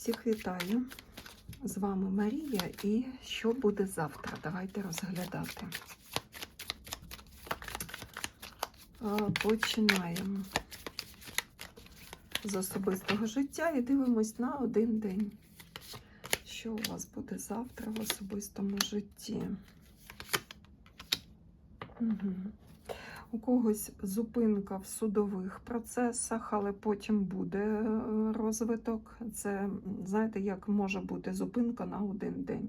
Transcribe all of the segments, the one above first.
Всіх вітаю! З вами Марія і що буде завтра? Давайте розглядати. Починаємо з особистого життя і дивимось на один день. Що у вас буде завтра в особистому житті? Угу. У когось зупинка в судових процесах, але потім буде е, розвиток. Це, знаєте, як може бути зупинка на один день.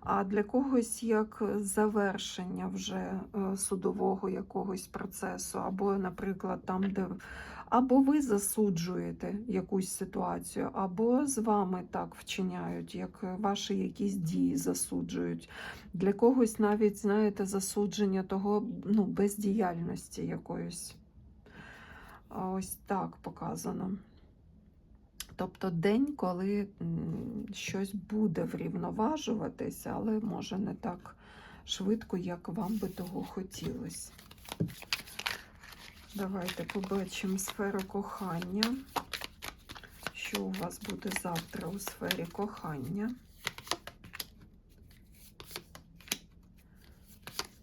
А для когось як завершення вже е, судового якогось процесу, або, наприклад, там, де або ви засуджуєте якусь ситуацію, або з вами так вчиняють, як ваші якісь дії засуджують. Для когось навіть, знаєте, засудження того ну, бездіяльності якоїсь. Ось так показано. Тобто день, коли щось буде врівноважуватися, але може не так швидко, як вам би того хотілося. Давайте побачимо сферу кохання. Що у вас буде завтра у сфері кохання?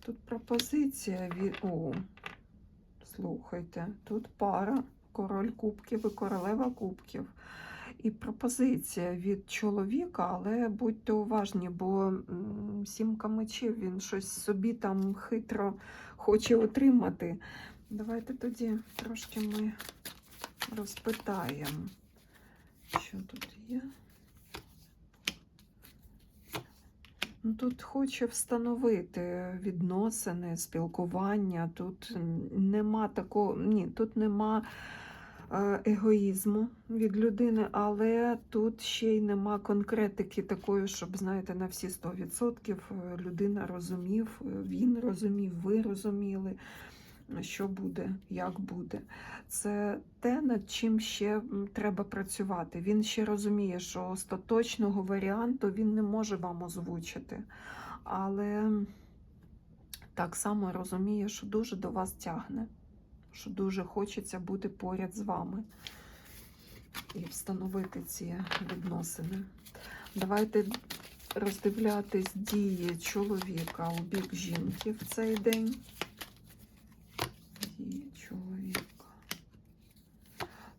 Тут пропозиція від. О, слухайте, тут пара, король кубків і королева кубків. І пропозиція від чоловіка, але будьте уважні, бо сімка мечів він щось собі там хитро хоче отримати. Давайте тоді трошки ми розпитаємо, що тут є. Ну, Тут хоче встановити відносини, спілкування. Тут нема такого, ні, тут нема е, егоїзму від людини, але тут ще й нема конкретики такої, щоб, знаєте, на всі 100% людина розумів, він розумів, ви розуміли, що буде, як буде. Це те, над чим ще треба працювати. Він ще розуміє, що остаточного варіанту він не може вам озвучити. Але так само розуміє, що дуже до вас тягне, що дуже хочеться бути поряд з вами і встановити ці відносини. Давайте роздивлятись дії чоловіка у бік жінки в цей день. Дії чоловіка.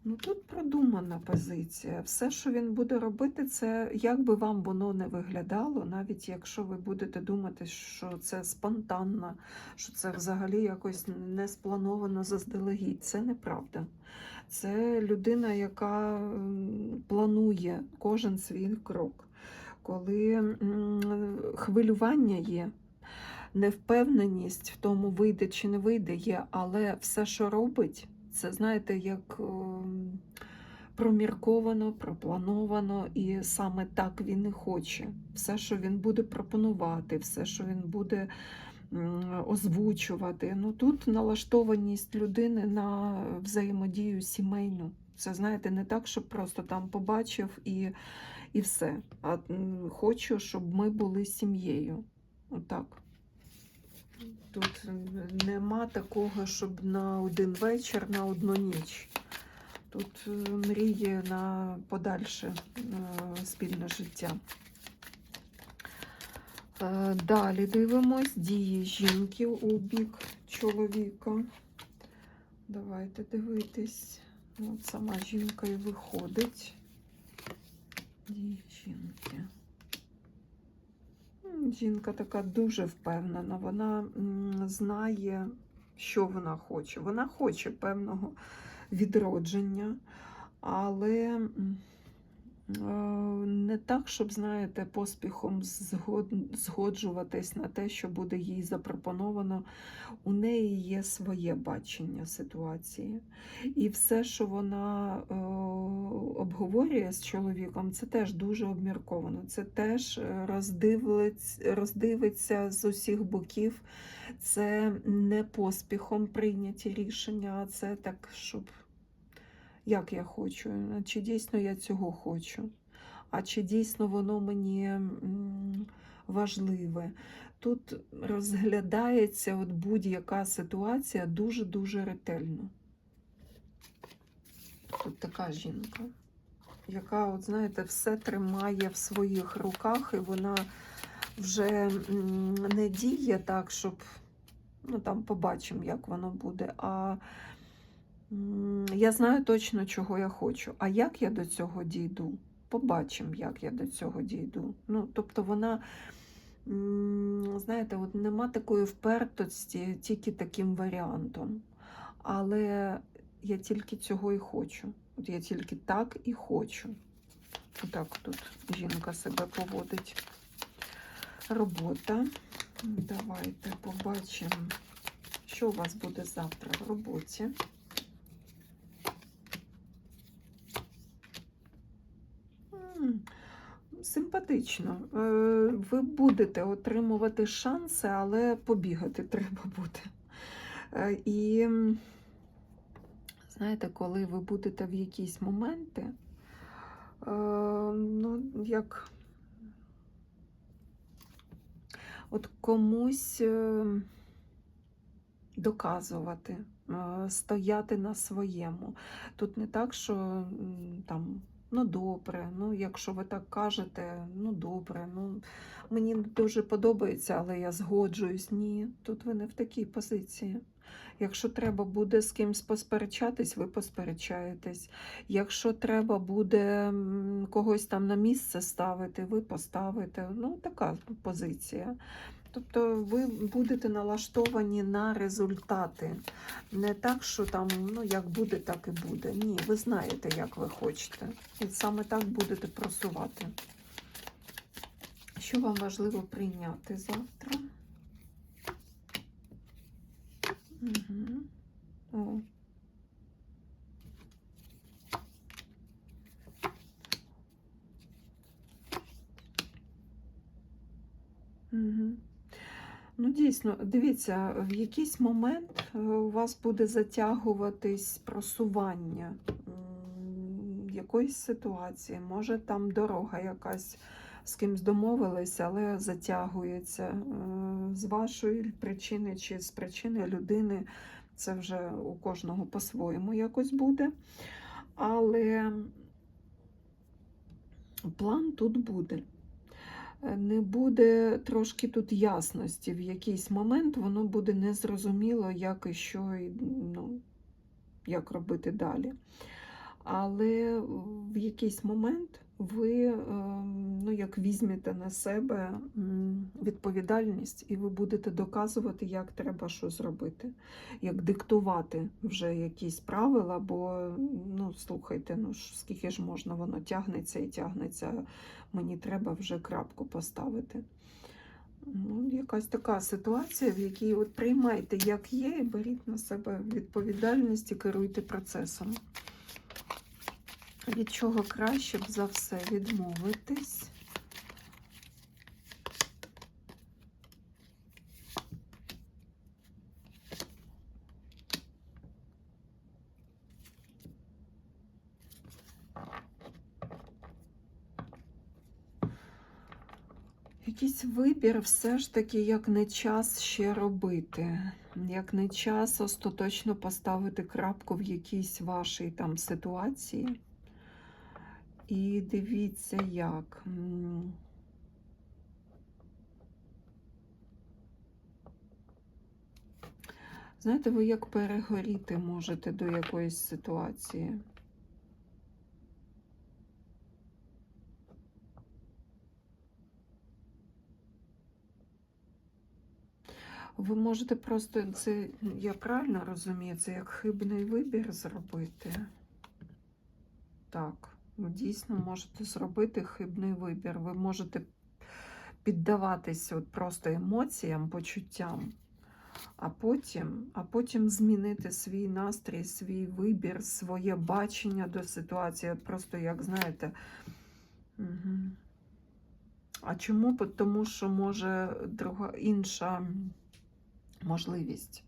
Ну тут продумана позиція. Все, що він буде робити, це як би вам воно не виглядало, навіть якщо ви будете думати, що це спонтанно, що це взагалі якось не сплановано заздалегідь. Це неправда. Це людина, яка планує кожен свій крок. Коли хвилювання є, невпевненість в тому, вийде чи не вийде, є, але все, що робить, це знаєте, як ем, промірковано, проплановано, і саме так він і хоче. Все, що він буде пропонувати, все, що він буде озвучувати. Ну тут налаштованість людини на взаємодію сімейну. Це знаєте, не так, щоб просто там побачив і, і все. А хочу, щоб ми були сім'єю. Отак. Тут нема такого, щоб на один вечір, на одну ніч. Тут е, мріє на подальше е, спільне життя. Е, Далі дивимось дії жінки у бік чоловіка. Давайте дивитись. От сама жінка і виходить. Дії жінки. Жінка така дуже впевнена. Вона знає, що вона хоче. Вона хоче певного відродження, але не так, щоб, знаєте, поспіхом згоджуватись на те, що буде їй запропоновано. У неї є своє бачення ситуації. І все, що вона е, обговорює з чоловіком, це теж дуже обмірковано. Це теж е, роздивиться з усіх боків. Це не поспіхом прийняті рішення, а це так, щоб як я хочу, чи дійсно я цього хочу, а чи дійсно воно мені важливе. Тут розглядається от будь-яка ситуація дуже-дуже ретельно. Тут така жінка. яка, от знаєте, все тримає в своїх руках, і вона вже не діє так, щоб ну там побачимо, як воно буде. А я знаю точно, чого я хочу. А як я до цього дійду? Побачимо, як я до цього дійду. Ну, тобто вона, знаєте, от нема такої впертості тільки таким варіантом. Але я тільки цього і хочу. От я тільки так і хочу. Отак тут жінка себе поводить. Робота. Давайте побачимо, що у вас буде завтра в роботі. Симпатично. Е, Ви будете отримувати шанси, але побігати треба буде. Е, І знаєте, коли ви будете в якісь моменти, е, ну, як от комусь доказувати, стояти на своєму. Тут не так, що там. Ну, добре, ну якщо ви так кажете, ну добре, ну мені дуже подобається, але я згоджуюсь. Ні, тут ви не в такій позиції. Якщо треба буде з кимсь посперечатись, ви посперечаєтесь. Якщо треба буде когось там на місце ставити, ви поставите. Ну, така позиція. Тобто ви будете налаштовані на результати. Не так, що там, ну, як буде, так і буде. Ні, ви знаєте, як ви хочете. І саме так будете просувати. Що вам важливо прийняти завтра? Угу. О. Угу. Ну, дійсно, дивіться, в якийсь момент е, у вас буде затягуватись просування якоїсь ситуації. Може, там дорога якась з кимсь домовилися, але затягується е, з вашої причини чи з причини людини. Це вже у кожного по-своєму якось буде. Але план тут буде. Не буде трошки тут ясності. В якийсь момент воно буде незрозуміло, як і що, і, ну, як робити далі. Але в якийсь момент ви ем, ну, як візьмете на себе відповідальність, і ви будете доказувати, як треба що зробити, як диктувати вже якісь правила, бо ну, слухайте, ну скільки ж можна, воно тягнеться і тягнеться, мені треба вже крапку поставити. Ну, якась така ситуація, в якій от приймайте, як є, і беріть на себе відповідальність і керуйте процесом. Від чого краще б за все відмовитись? Якийсь вибір все ж таки, як не час ще робити, як не час остаточно поставити крапку в якійсь вашій там ситуації. І дивіться, як. Знаєте, ви як перегоріти можете до якоїсь ситуації. Ви можете просто це, я правильно розумію, це як хибний вибір зробити. Так, ви дійсно можете зробити хибний вибір. Ви можете піддаватися от просто емоціям, почуттям, а потім, а потім змінити свій настрій, свій вибір, своє бачення до ситуації. Просто, як знаєте, угу. а чому? Тому що може друга інша можливість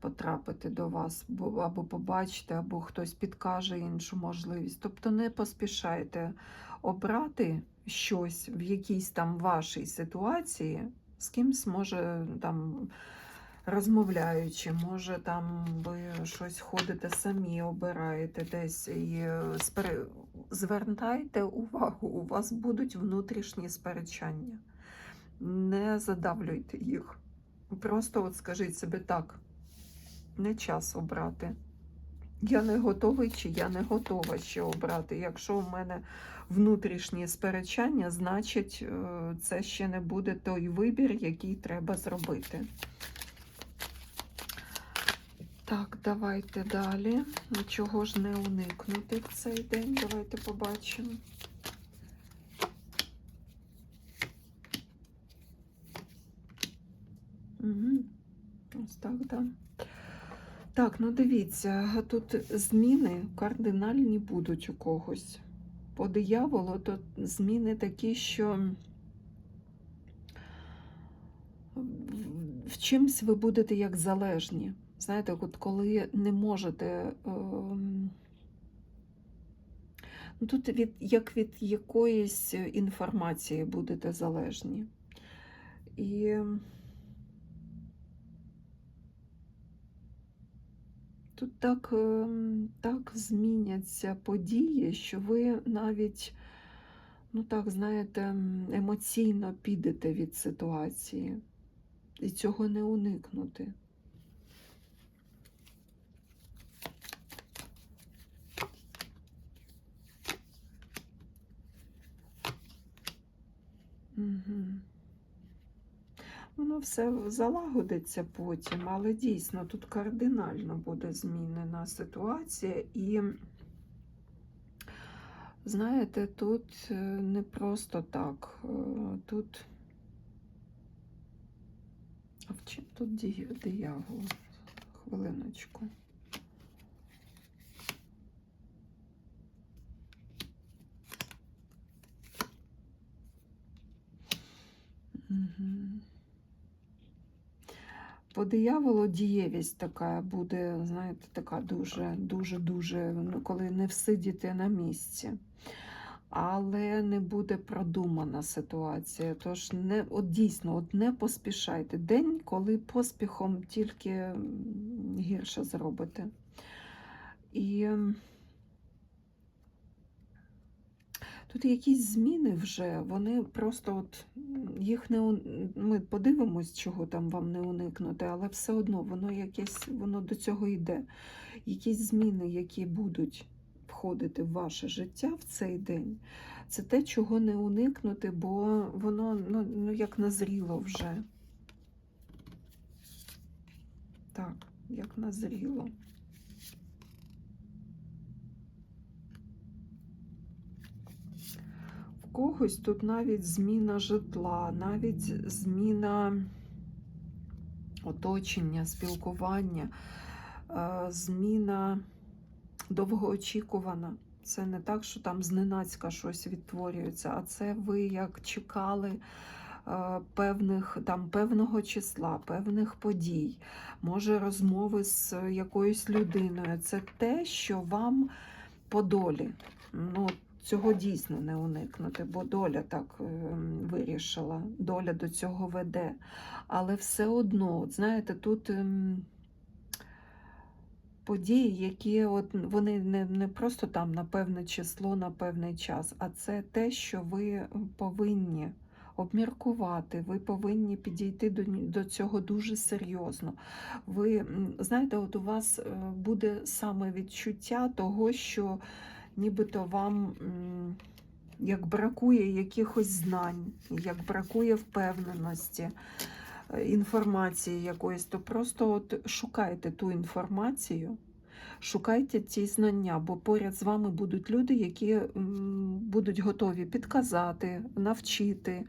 потрапити до вас, або побачити, або хтось підкаже іншу можливість. Тобто не поспішайте обрати щось в якійсь там вашій ситуації, з кимсь може там розмовляючи, може там ви щось ходите самі, обираєте десь і е, спер- звертайте увагу, у вас будуть внутрішні сперечання. Не задавлюйте їх. Просто от скажіть собі так, не час обрати. Я не готовий чи я не готова ще обрати. Якщо в мене внутрішні сперечання, значить е, це ще не буде той вибір, який треба зробити. Так, давайте далі. Нічого ж не уникнути в цей день. Давайте побачимо. Угу. Ось так, так. Да. Так, ну дивіться, тут зміни кардинальні будуть у когось. По дияволу то зміни такі, що в чимсь ви будете як залежні. Знаєте, от коли не можете. ем, Ну, тут від, як від якоїсь інформації будете залежні. І Тут так, ем, так зміняться події, що ви навіть, ну так, знаєте, емоційно підете від ситуації. І цього не уникнути. Угу. Воно все залагодиться потім, але дійсно тут кардинально буде змінена ситуація. І, знаєте, тут е, не просто так. е, Тут. А в чим тут ді- диявол? Хвилиночку. Угу. По дияволу дієвість така буде, знаєте, така дуже, дуже, дуже, ну, коли не всидіти на місці. Але не буде продумана ситуація. Тож не, от дійсно, от не поспішайте. День, коли поспіхом тільки гірше зробите. І Тут якісь зміни вже, вони просто от їх не ми подивимось, чого там вам не уникнути, але все одно воно якесь, воно до цього йде. Якісь зміни, які будуть входити в ваше життя в цей день, це те, чого не уникнути, бо воно ну, ну як назріло вже. Так, як назріло. Когось тут навіть зміна житла, навіть зміна оточення, спілкування, е, зміна довгоочікувана. Це не так, що там зненацька щось відтворюється, а це ви як чекали е, певних, там, певного числа, певних подій, може розмови з якоюсь людиною. Це те, що вам по долі. Ну, цього дійсно не уникнути, бо доля так ем, вирішила, доля до цього веде. Але все одно, от знаєте, тут ем, події, які от вони не, не просто там на певне число, на певний час, а це те, що ви повинні обміркувати, ви повинні підійти до, до цього дуже серйозно. Ви знаєте, от у вас е, буде саме відчуття того, що нібито вам як бракує якихось знань, як бракує впевненості, е, інформації якоїсь, то просто от шукайте ту інформацію, шукайте ці знання, бо поряд з вами будуть люди, які будуть готові підказати, навчити.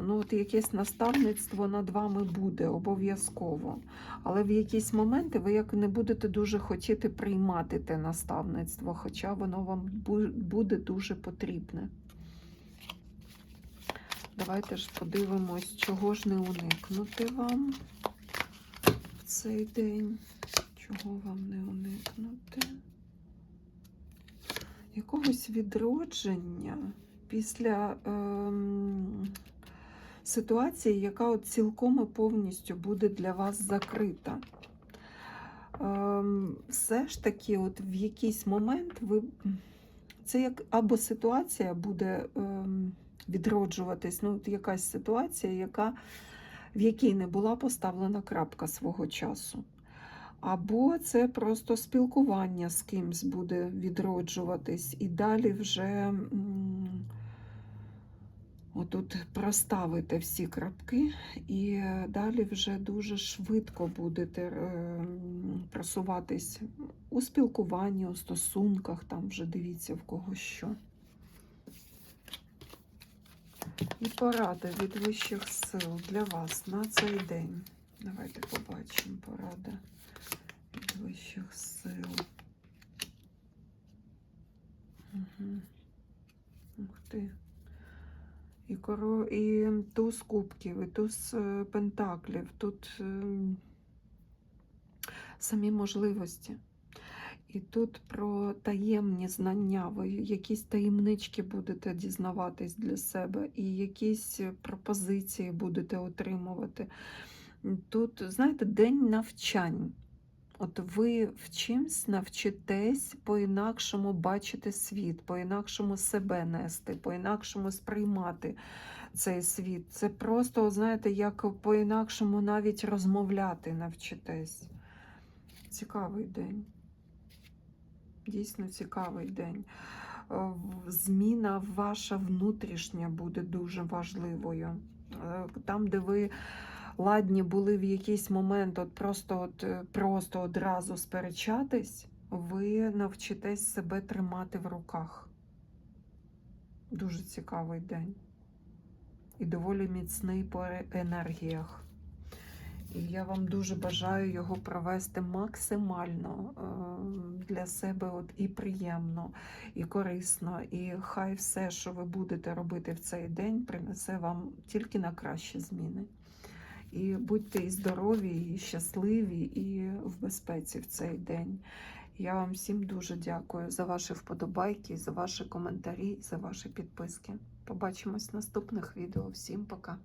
Ну, от якесь наставництво над вами буде обов'язково. Але в якісь моменти ви як не будете дуже хотіти приймати те наставництво, хоча воно вам буде дуже потрібне. Давайте ж подивимось, чого ж не уникнути вам в цей день. Чого вам не уникнути? Якогось відродження після ем, ситуація, яка от цілком і повністю буде для вас закрита. Ем, Все ж таки, от в якийсь момент ви. Це як або ситуація буде ем, відроджуватись, ну, от якась ситуація, яка, в якій не була поставлена крапка свого часу. Або це просто спілкування з кимсь буде відроджуватись, і далі вже отут проставите всі крапки, і е, далі вже дуже швидко будете е, просуватись у спілкуванні, у стосунках, там вже дивіться в кого що. І порада від вищих сил для вас на цей день. Давайте побачимо порада від вищих сил. Угу. Ух ти. І, коро... і туз кубків, і туз е, пентаклів. Тут ем, самі можливості. І тут про таємні знання, ви якісь таємнички будете дізнаватись для себе, і якісь пропозиції будете отримувати. Тут, знаєте, день навчань. От ви в чимсь навчитесь по-інакшому бачити світ, по-інакшому себе нести, по-інакшому сприймати цей світ. Це просто, знаєте, як по-інакшому навіть розмовляти навчитесь. Цікавий день. Дійсно цікавий день. Е, Зміна ваша внутрішня буде дуже важливою. Е, Там, де ви ладні були в якийсь момент, от просто, от, е, просто одразу сперечатись, ви навчитесь себе тримати в руках. Дуже цікавий день. І доволі міцний по е- енергіях. І я вам дуже бажаю його провести максимально е, для себе от і приємно, і корисно. І хай все, що ви будете робити в цей день, принесе вам тільки на кращі зміни. І будьте і здорові, і щасливі, і в безпеці в цей день. Я вам всім дуже дякую за ваші вподобайки, за ваші коментарі, за ваші підписки. Побачимось в наступних відео. Всім пока!